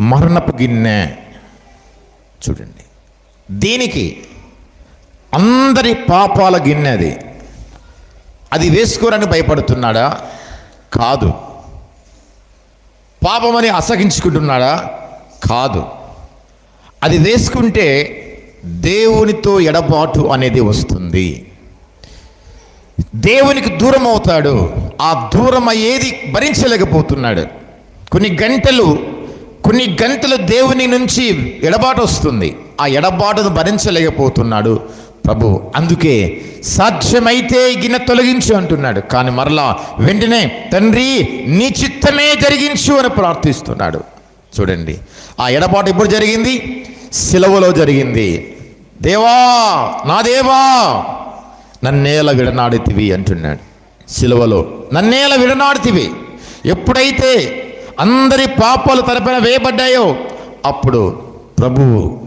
మరణపు గిన్నె. చూడండి. దీనికి అందరి పాపాల గిన్నె అది. అది వేసుకోరని భయపడుతున్నాడా? కాదు. పాపమని అసహించుకుంటున్నాడా? కాదు. అది వేసుకుంటే దేవునితో ఎడబాటు అనేది వస్తుంది. దేవునికి దూరం అవుతాడు. ఆ దూరం అయ్యేది భరించలేకపోతున్నాడు. కొన్ని గంటలు కొన్ని గంటలు దేవుని నుంచి ఎడబాటు వస్తుంది. ఆ ఎడబాటును భరించలేకపోతున్నాడు ప్రభు. అందుకే సాధ్యమైతే గిన్నె తొలగించు అంటున్నాడు. కానీ మరలా వెంటనే తండ్రి నీ చిత్తమే జరిగించు అని ప్రార్థిస్తున్నాడు. చూడండి ఆ ఎడబాటు ఎప్పుడు జరిగింది? సిలవలో జరిగింది. దేవా నా దేవా నన్నేల విడనాడితివి అంటున్నాడు. సిలువలో నన్నేల విడనాడితివి. ఎప్పుడైతే అందరి పాపాలు తలపైన వేయబడ్డాయో అప్పుడు ప్రభువు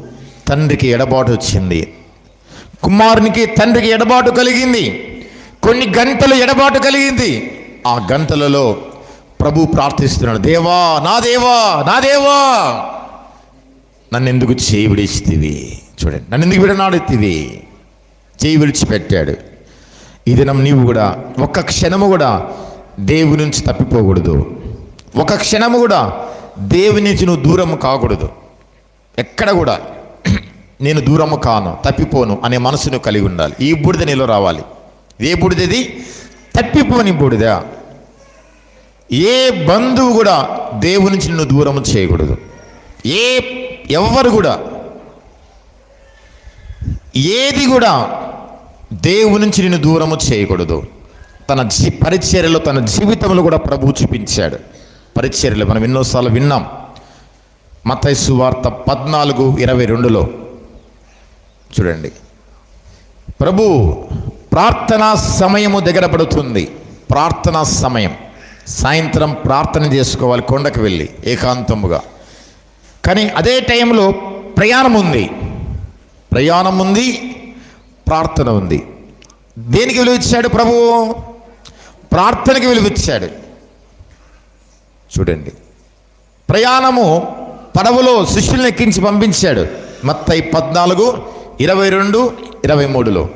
తండ్రికి ఎడబాటు వచ్చింది. కుమారునికి తండ్రికి ఎడబాటు కలిగింది. కొన్ని గంటలు ఎడబాటు కలిగింది. ఆ గంటలలో ప్రభు ప్రార్థిస్తున్నాడు దేవా నా దేవా నా దేవా నన్ను ఎందుకు చేయి విడిచితివి? చూడండి నన్ను ఎందుకు విడనాడుతీవి? చేయి విడిచిపెట్టాడు. ఈ దినం నీవు కూడా ఒక్క క్షణము కూడా దేవుని నుంచి తప్పిపోకూడదు. ఒక క్షణము కూడా దేవుని నుంచి నువ్వు దూరము కాకూడదు. ఎక్కడ కూడా నేను దూరము కాను తప్పిపోను అనే మనసును కలిగి ఉండాలి. ఈ బూడిద నీలో రావాలి. ఏ బూడిదది? తప్పిపోని బూడిద. ఏ బంధువు కూడా దేవుని నుంచి నిన్ను దూరము చేయకూడదు. ఏ ఎవరు కూడా ఏది కూడా దేవుని నుంచి నిన్ను దూరము చేయకూడదు. తన జీ పరిచర్యలో తన జీవితంలో కూడా ప్రభువు చూపించాడు. పరిచర్యలు మనం ఎన్నోసార్లు విన్నాం. మతైసు వార్త పద్నాలుగు ఇరవై రెండులో. చూడండి. ప్రభు ప్రార్థనా సమయము దగ్గర పడుతుంది ప్రార్థనా సమయం. సాయంత్రం ప్రార్థన చేసుకోవాలి కొండకు వెళ్ళి ఏకాంతముగా. కానీ అదే టైంలో ప్రయాణం ఉంది. ప్రయాణం ఉంది ప్రార్థన ఉంది. దేనికి విలువిచ్చాడు ప్రభు? ప్రార్థనకి విలువిచ్చాడు. చూడండి. ప్రయాణము పడవలో శిష్యుల్ని ఎక్కించి పంపించాడు. మత్తై పద్నాలుగు ఇరవై రెండు ఇరవై మూడులో.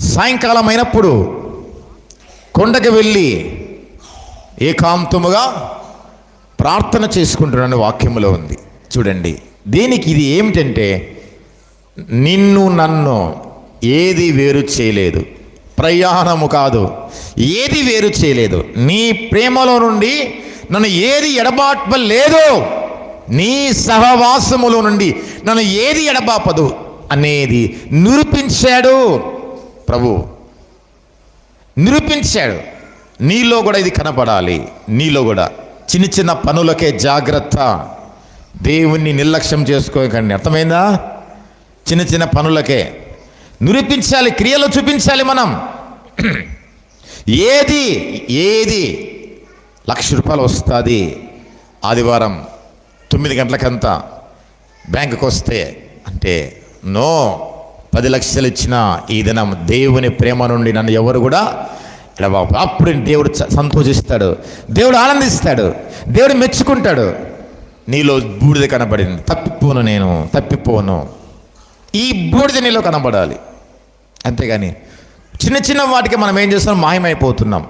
సాయంకాలం అయినప్పుడు కొండకి వెళ్ళి ఏకాంతముగా ప్రార్థన చేసుకుంటున్నాను వాక్యములో ఉంది. చూడండి. దీనికి ఇది ఏమిటంటే నిన్ను నన్ను ఏది వేరు చేయలేదు. ప్రయాణము కాదు. ఏది వేరు చేయలేదు. నీ ప్రేమలో నుండి నన్ను ఏది ఎడబాపలేదు నీ సహవాసములో నుండి నన్ను ఏది ఎడబాపదు అనేది నిరూపించాడు ప్రభు. నిరూపించాడు. నీలో కూడా ఇది కనపడాలి. నీలో కూడా చిన్న చిన్న పనులకే జాగ్రత్త. దేవుణ్ణి నిర్లక్ష్యం చేసుకోకండి. అర్థమైందా? చిన్న చిన్న పనులకే. నిరూపించాలి క్రియలో చూపించాలి మనం. ఏది ఏది లక్ష రూపాయలు వస్తుంది ఆదివారం తొమ్మిది గంటలకంతా బ్యాంకుకు వస్తే అంటే నో పది లక్షలు ఇచ్చిన ఈ దినం దేవుని ప్రేమ నుండి నన్ను ఎవరు కూడా ఎడబాపు అప్పుడు దేవుడు సంతోషిస్తాడు దేవుడు ఆనందిస్తాడు దేవుడు మెచ్చుకుంటాడు. నీలో బూడిద కనబడింది తప్పిపోను నేను తప్పిపోను. ఈ బూడిద నీలో కనబడాలి. అంతేగాని చిన్న చిన్న వాటికి మనం ఏం చేస్తున్నాం? మాయమైపోతున్నాం.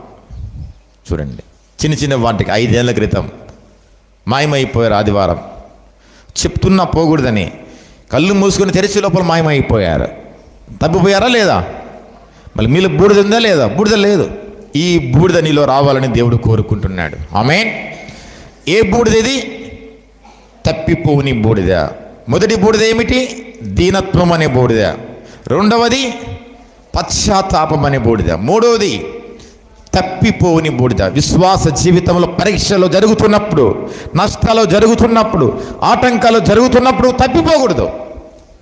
చూడండి. చిన్న చిన్న వాటికి ఐదేళ్ళ క్రితం మాయమైపోయారు ఆదివారం. చెప్తున్నా పోకూడదని కళ్ళు మూసుకుని తెరిచి లోపల మాయమైపోయారు. తప్పిపోయారా లేదా? మళ్ళీ మీలో బూడిద ఉందా లేదా? బూడిద లేదు. ఈ బూడిద నీలో రావాలని దేవుడు కోరుకుంటున్నాడు. ఆమె ఏ బూడిద ఇది తప్పిపోని బూడిద. మొదటి బూడిద ఏమిటి? దీనత్వం అనే బూడిద. రెండవది పశ్చాత్తాపం అనే బూడిద. మూడవది తప్పిపోని బూడిద. విశ్వాస జీవితంలో పరీక్షలు జరుగుతున్నప్పుడు నష్టాలు జరుగుతున్నప్పుడు ఆటంకాలు జరుగుతున్నప్పుడు తప్పిపోకూడదు.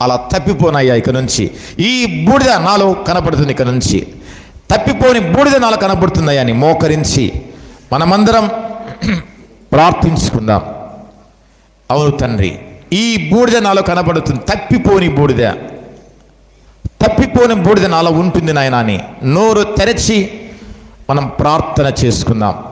అలా తప్పిపోనయ్యా ఇక నుంచి? ఈ బూడిద నాలో కనపడుతుంది ఇక నుంచి. తప్పిపోని బూడిద నాలో కనపడుతుందయ్యా అని మోకరించి మనమందరం ప్రార్థించుకుందాం. అవును తండ్రి ఈ బూడిద నాలో కనబడుతుంది. తప్పిపోని బూడిద. తప్పిపోని బూడిద నాలో ఉంటుంది నాయన అని నోరు తెరచి మనం ప్రార్థన చేసుకుందాం.